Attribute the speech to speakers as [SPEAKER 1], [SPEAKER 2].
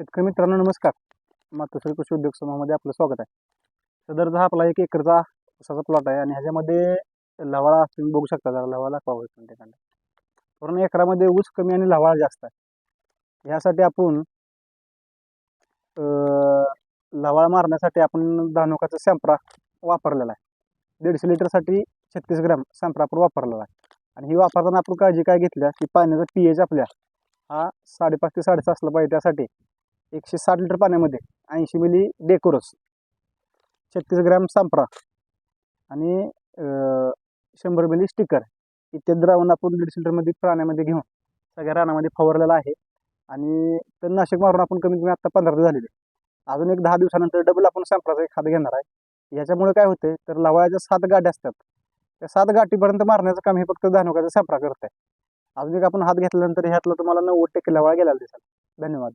[SPEAKER 1] शेतकरी मित्रांनो नमस्कार. मातोश्री कृषी उद्योग समूहामध्ये आपलं स्वागत आहे. सदरचा हा आपला एक एकरचा उसाचा प्लॉट आहे आणि ह्याच्यामध्ये लवाळा तुम्ही बघू शकता जरा लवाळा पाहू ठिकाणी पूर्ण एकरामध्ये ऊस कमी आणि लवाळा जास्त आहे. ह्यासाठी आपण लवाळा मारण्यासाठी आपण धानुकाचा सॅम्प्रा वापरलेला आहे. दीडशे लिटरसाठी छत्तीस ग्रॅम सॅम्प्रा आपण वापरलेला आहे. आणि ही वापरताना आपण काळजी काय घेतल्या की पाण्याचा पी एच आपल्या हा साडेपाच ते साडेसहा असला पाहिजे त्यासाठी एकशे साठ लिटर पाण्यामध्ये ऐंशी मिली डेकोरस. छत्तीस ग्रॅम सांपरा आणि शंभर मिली स्टिकर. इत्यादी द्रावण आपण दीडशे लिटरमध्ये प्राण्यामध्ये घेऊन सगळ्या रानामध्ये फवारलेला आहे आणि तणनाशक मारून आपण कमीत कमी आत्ता पंधरा झालेले अजून एक दहा दिवसानंतर डबल आपण सांपराचा एक खाद घेणार आहे. याच्यामुळे काय होते तर लवाळ्याच्या सात गाड्या असतात. त्या सात गाठीपर्यंत मारण्याचं काम हे फक्त धानुकाचा सांपरा करत आहे अजून एक आपण हात घेतल्यानंतर ह्यातलं तुम्हाला नव्वद टक्के लवाळ गेलेला दिसेल. धन्यवाद.